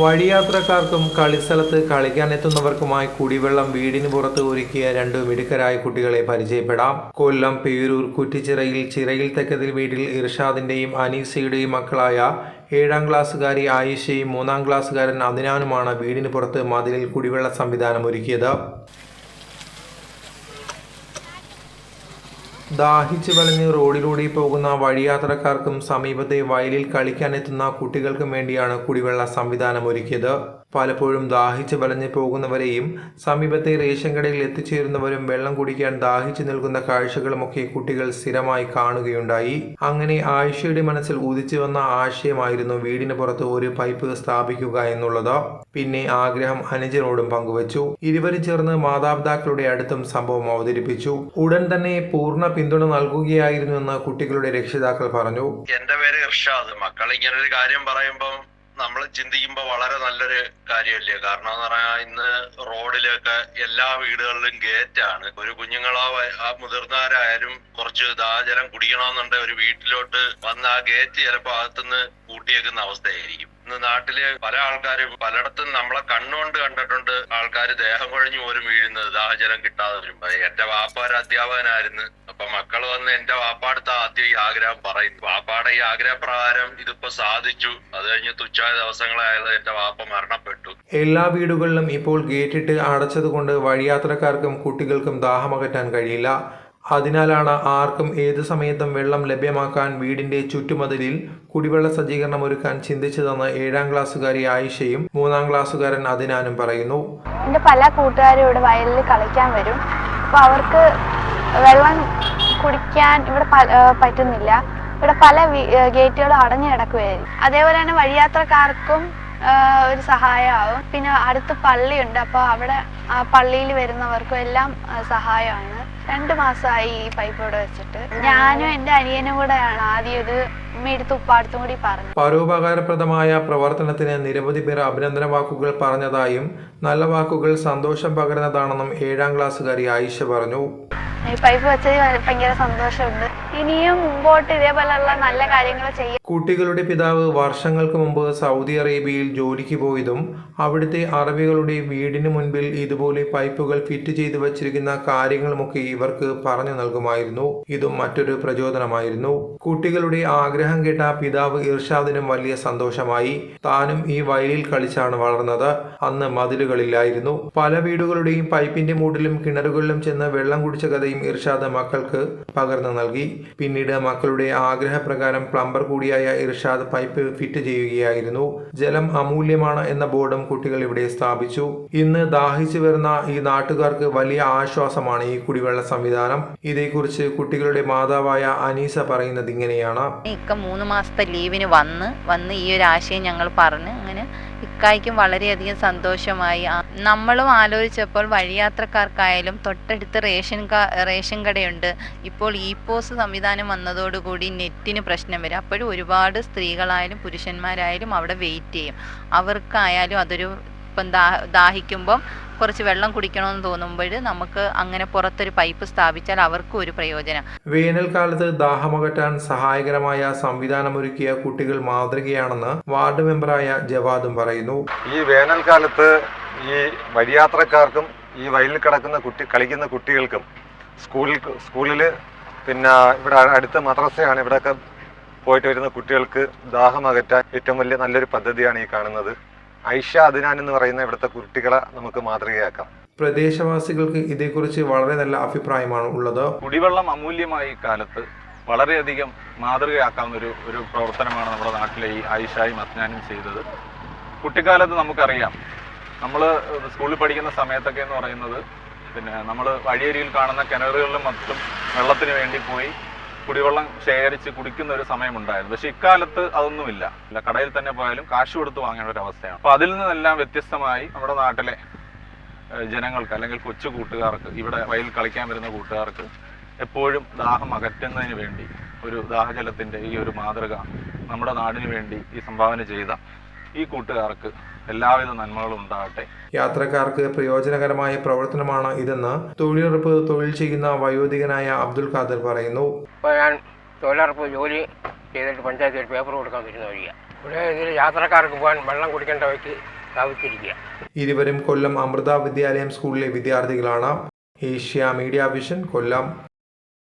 വഴിയാത്രക്കാർക്കും കളിസ്ഥലത്ത് കളിക്കാനെത്തുന്നവർക്കുമായി കുടിവെള്ളം വീടിന് പുറത്ത് ഒരുക്കിയ രണ്ട് മിടുക്കരായ കുട്ടികളെ പരിചയപ്പെടാം. കൊല്ലം പേരൂർ കുറ്റിച്ചിറയിൽ ചിറയിൽ തെക്കതിൽ വീട്ടിൽ ഇർഷാദിന്റെയും അനീസയുടെയും മക്കളായ ഏഴാം ക്ലാസ്സുകാരി ആയിഷയും മൂന്നാം ക്ലാസ്സുകാരൻ അദിനാനുമാണ് വീടിന് പുറത്ത് മതിലിൽ കുടിവെള്ള സംവിധാനം ഒരുക്കിയത്. ദാഹിച്ച് വലഞ്ഞ് റോഡിലൂടെ പോകുന്ന വഴിയാത്രക്കാർക്കും സമീപത്തെ വയലിൽ കളിക്കാനെത്തുന്ന കുട്ടികൾക്കും വേണ്ടിയാണ് കുടിവെള്ള സംവിധാനം ഒരുക്കിയത്. പലപ്പോഴും ദാഹിച്ച് വലഞ്ഞു പോകുന്നവരെയും സമീപത്തെ റേഷൻ കടയിൽ എത്തിച്ചേരുന്നവരും വെള്ളം കുടിക്കാൻ ദാഹിച്ചു നിൽക്കുന്ന കാഴ്ചകളുമൊക്കെ കുട്ടികൾ സ്ഥിരമായി കാണുകയുണ്ടായി. അങ്ങനെ ആയിഷയുടെ മനസ്സിൽ ഉദിച്ചു വന്ന ആശയമായിരുന്നു വീടിന് പുറത്ത് ഒരു പൈപ്പ് സ്ഥാപിക്കുക എന്നുള്ളത്. പിന്നെ ആഗ്രഹം അനുജനോടും പങ്കുവച്ചു. ഇരുവരും ചേർന്ന് മാതാപിതാക്കളുടെ അടുത്തും സംഭവം അവതരിപ്പിച്ചു. ഉടൻ തന്നെ പൂർണ പിന്തുണ നൽകുകയായിരുന്നു എന്ന് കുട്ടികളുടെ രക്ഷിതാക്കൾ പറഞ്ഞു. എന്റെ പേര് ഇർഷാദ് മക്കൾ ഇങ്ങനെ ഒരു കാര്യം പറയുമ്പം നമ്മൾ ചിന്തിക്കുമ്പോൾ വളരെ നല്ലൊരു കാര്യമല്ലേ? കാരണം എന്ന് പറഞ്ഞാൽ ഇന്ന് റോഡിലൊക്കെ എല്ലാ വീടുകളിലും ഗേറ്റാണ്. ഒരു കുഞ്ഞുങ്ങളോ ആ മുതിർന്നവരായാലും കുറച്ച് ദാഹജലം കുടിക്കണമെന്നുണ്ടെങ്കിൽ ഒരു വീട്ടിലോട്ട് വന്ന് ആ ഗേറ്റ് ചിലപ്പോൾ അകത്തുനിന്ന് കൂട്ടിയേക്കുന്ന അവസ്ഥയായിരിക്കും. ഇന്ന് നാട്ടിൽ പല ആൾക്കാരും പലയിടത്തും നമ്മളെ കണ്ണുകൊണ്ട് കണ്ടിട്ടുണ്ട് ആൾക്കാർ ദേഹം കുഴഞ്ഞു പോലും വീഴുന്നത് ദാഹജലം കിട്ടാതെ വരുമ്പോ. എന്റെ വാപ്പ ഒരു അധ്യാപകനായിരുന്നു. അപ്പൊ മക്കൾ വന്ന് എന്റെ വാപ്പാടുത്ത് ആദ്യം ഈ ആഗ്രഹം പറയും വാപ്പാടെ ഈ ആഗ്രഹപ്രകാരം ഇതിപ്പോ സാധിച്ചു. അത് കഴിഞ്ഞ് തുച്ഛായ ദിവസങ്ങളായത് എന്റെ വാപ്പ മരണപ്പെട്ടു. എല്ലാ വീടുകളിലും ഇപ്പോൾ ഗേറ്റിട്ട് അടച്ചതുകൊണ്ട് വഴിയാത്രക്കാർക്കും കുട്ടികൾക്കും ദാഹമകറ്റാൻ കഴിയില്ല. അതിനാലാണ് ആർക്കും ഏത് സമയത്തും വെള്ളം ലഭ്യമാക്കാൻ വീടിന്റെ ചുറ്റുമതിലിൽ കുടിവെള്ള സജ്ജീകരണം ഒരുക്കാൻ ചിന്തിച്ചതെന്ന് ഏഴാം ക്ലാസ്സുകാരി ആയിഷയും മൂന്നാം ക്ലാസ്സുകാരൻ അതിനാനും പറയുന്നു. എന്റെ പല കൂട്ടുകാരും ഇവിടെ വയലിൽ കളിക്കാൻ വരും. അപ്പോൾ അവർക്ക് വെള്ളം കുടിക്കാൻ ഇവിടെ പറ്റുന്നില്ല. ഇവിടെ പല ഗേറ്റുകളും അടഞ്ഞു കിടക്കുകയായിരുന്നു അതേപോലെ തന്നെ വഴിയാത്രക്കാർക്കും ഒരു സഹായമാവും. പിന്നെ അടുത്ത് പള്ളിയുണ്ട്. അപ്പോൾ അവിടെ ആ പള്ളിയിൽ വരുന്നവർക്കും എല്ലാം സഹായമാണ്. രണ്ട് മാസമായി ഈ പൈപ്പ് ഇവിടെ വെച്ചിട്ട്. ഞാനും എന്റെ അനിയനും കൂടെയാണ് ആദ്യം ഇത് പരോപകാരപ്രദമായ പ്രവർത്തനത്തിന് നിരവധി പേർ അഭിനന്ദന വാക്കുകൾ പറഞ്ഞതായും നല്ല വാക്കുകൾ സന്തോഷം പകരുന്നതാണെന്നും ഏഴാം ക്ലാസ്സുകാരി ആയിഷ പറഞ്ഞു. ഈ പൈപ്പ് വെച്ചതിൽ ഭയങ്കര സന്തോഷമുണ്ട്. ഇനിയും മുമ്പോട്ട് ഇതേപോലെയുള്ള നല്ല കാര്യങ്ങൾ ചെയ്യാം കുട്ടികളുടെ പിതാവ് വർഷങ്ങൾക്ക് മുമ്പ് സൗദി അറേബ്യയിൽ ജോലിക്ക് പോയതും അവിടുത്തെ അറബികളുടെ വീടിന് മുൻപിൽ ഇതുപോലെ പൈപ്പുകൾ ഫിറ്റ് ചെയ്തു വച്ചിരിക്കുന്ന കാര്യങ്ങളുമൊക്കെ ഇവർക്ക് പറഞ്ഞു നൽകുമായിരുന്നു. ഇതും മറ്റൊരു പ്രചോദനമായിരുന്നു. കുട്ടികളുടെ ആഗ്രഹം കേട്ട പിതാവ് ഇർഷാദിനും വലിയ സന്തോഷമായി. താനും ഈ വയലിൽ കളിച്ചാണ് വളർന്നത്. അന്ന് മതിലുകളില്ലായിരുന്നു പല വീടുകളുടെയും പൈപ്പിന്റെ മൂടിലും കിണറുകളിലും ചെന്ന് വെള്ളം കുടിച്ച കഥയും ഇർഷാദ് മക്കൾക്ക് പകർന്നു നൽകി. പിന്നീട് മക്കളുടെ ആഗ്രഹപ്രകാരം പ്ലംബർ കൂടിയായ ഇർഷാദ് പൈപ്പ് ഫിറ്റ് ചെയ്യുകയായിരുന്നു. ജലം അമൂല്യമാണ് എന്ന ബോർഡും കുട്ടികൾ ഇവിടെ സ്ഥാപിച്ചു. ഇന്ന് ദാഹിച്ചു വരുന്ന ഈ നാട്ടുകാർക്ക് വലിയ ആശ്വാസമാണ് ഈ കുടിവെള്ള സംവിധാനം. ഇതേക്കുറിച്ച് കുട്ടികളുടെ മാതാവായ അനീസ പറയുന്നത് ഇങ്ങനെയാണ്. ഇക്ക മൂന്ന് മാസത്തെ ലീവിന് വന്ന് വന്ന് ഈ ഒരു ആശയം ഞങ്ങൾ പറഞ്ഞ് അങ്ങനെ ഇക്കായ്ക്കും വളരെയധികം സന്തോഷമായി. നമ്മളും ആലോചിച്ചപ്പോൾ വഴിയാത്രക്കാർക്കായാലും തൊട്ടടുത്ത് റേഷൻ റേഷൻ കടയുണ്ട്. ഇപ്പോൾ ഇ പോസ് സംവിധാനം വന്നതോടുകൂടി നെറ്റിന് പ്രശ്നം വരും. അപ്പോഴും ഒരുപാട് സ്ത്രീകളായാലും പുരുഷന്മാരായാലും അവിടെ വെയിറ്റ് ചെയ്യും. അവർക്കായാലും അതൊരു ഇപ്പം ദാ ദാഹിക്കുമ്പം കുറച്ച് വെള്ളം കുടിക്കണമെന്ന് തോന്നുമ്പോൾ നമുക്ക് അങ്ങനെ പുറത്തൊരു പൈപ്പ് സ്ഥാപിച്ചാൽ അവർക്കും ഒരു പ്രയോജനം. വേനൽക്കാലത്ത് ദാഹമകറ്റാൻ സഹായകരമായ സംവിധാനമൊരുക്കിയ കുട്ടികൾ മാതൃകയാണെന്ന് വാർഡ് മെമ്പറായ ജവാദും പറയുന്നു. ഈ വേനൽക്കാലത്ത് ഈ വഴിയാത്രക്കാർക്കും ഈ വയലിൽ കിടക്കുന്ന കുട്ടി കളിക്കുന്ന കുട്ടികൾക്കും സ്കൂളിൽ സ്കൂളിൽ പിന്നെ ഇവിടെ അടുത്ത മദ്രസയാണ് ഇവിടെയൊക്കെ പോയിട്ട് വരുന്ന കുട്ടികൾക്ക് ദാഹം അകറ്റാൻ ഏറ്റവും വലിയ നല്ലൊരു പദ്ധതിയാണ് ഈ കാണുന്നത്. ഐഷ അദ്നാൻ എന്ന് പറയുന്ന ഇവിടുത്തെ കുട്ടികളെ നമുക്ക് മാതൃകയാക്കാം. പ്രദേശവാസികൾക്ക് ഇതേക്കുറിച്ച് വളരെ നല്ല അഭിപ്രായമാണ് ഉള്ളത്. കുടിവെള്ളം അമൂല്യമായ ഈ കാലത്ത് വളരെയധികം മാതൃകയാക്കാവുന്ന ഒരു ഒരു പ്രവർത്തനമാണ് നമ്മുടെ നാട്ടിലെ ഈ ആയിഷായും അജ്ഞാനും ചെയ്തത്. കുട്ടിക്കാലത്ത് നമുക്കറിയാം നമ്മൾ സ്കൂളിൽ പഠിക്കുന്ന സമയത്തൊക്കെ എന്ന് പറയുന്നത് പിന്നെ നമ്മൾ വഴിയരിയിൽ കാണുന്ന കിണറുകളിലും മറ്റും വെള്ളത്തിന് വേണ്ടി പോയി കുടിവെള്ളം ശേഖരിച്ച് കുടിക്കുന്ന ഒരു സമയമുണ്ടായിരുന്നു. പക്ഷെ ഇക്കാലത്ത് അതൊന്നുമില്ല. കടയിൽ തന്നെ പോയാലും കാശ് കൊടുത്ത് വാങ്ങേണ്ട ഒരു അവസ്ഥയാണ്. അപ്പൊ അതിൽ നിന്നെല്ലാം വ്യത്യസ്തമായി നമ്മുടെ നാട്ടിലെ ജനങ്ങൾക്ക് അല്ലെങ്കിൽ കൊച്ചു കൂട്ടുകാർക്ക് ഇവിടെ വയലിൽ കളിക്കാൻ വരുന്ന കൂട്ടുകാർക്ക് എപ്പോഴും ദാഹം അകറ്റുന്നതിന് വേണ്ടി ഒരു ദാഹജലത്തിന്റെ ഈ ഒരു മാതൃക നമ്മുടെ നാടിന് വേണ്ടി ഈ സംഭാവന ചെയ്ത ഈ കൂട്ടുകാർക്ക് എല്ലാവിധ നന്മകളും ഉണ്ടാകട്ടെ. യാത്രക്കാർക്ക് പ്രയോജനകരമായ പ്രവർത്തനമാണ് ഇതെന്ന് തൊഴിലുറപ്പ് തൊഴിൽ ചെയ്യുന്ന വയോധികനായ അബ്ദുൽ ഖാദർ പറയുന്നു. ഇപ്പോൾ ഞാൻ തൊഴിലുറപ്പ് ജോലി ചെയ്തിട്ട് പഞ്ചായത്തിൽ പേപ്പർ കൊടുക്കാൻ വരുന്ന വഴിയാണ് ഇവിടെ ഇതിൽ യാത്രക്കാർക്ക് പോകാൻ വെള്ളം കുടിക്കേണ്ടവയ്ക്ക് സ്ഥാപിച്ചിരിക്കുക ഇരുവരും കൊല്ലം അമൃത വിദ്യാലയം സ്കൂളിലെ വിദ്യാർത്ഥികളാണ്. Asia media vision Kollam.